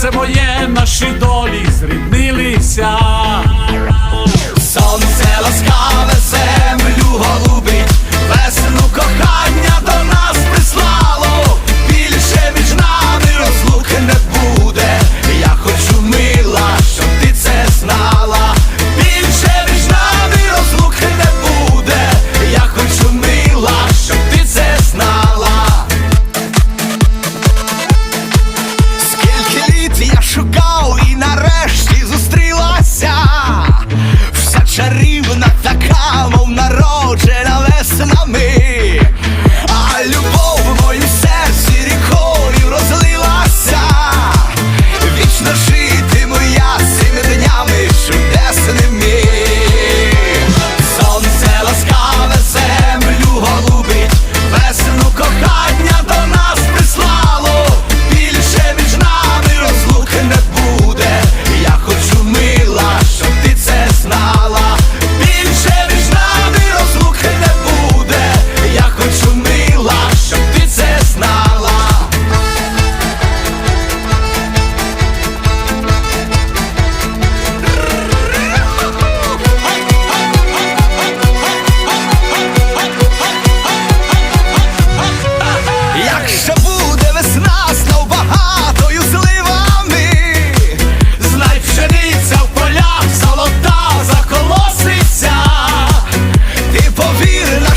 серце моє, наші долі зріднилися.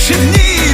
наші дні.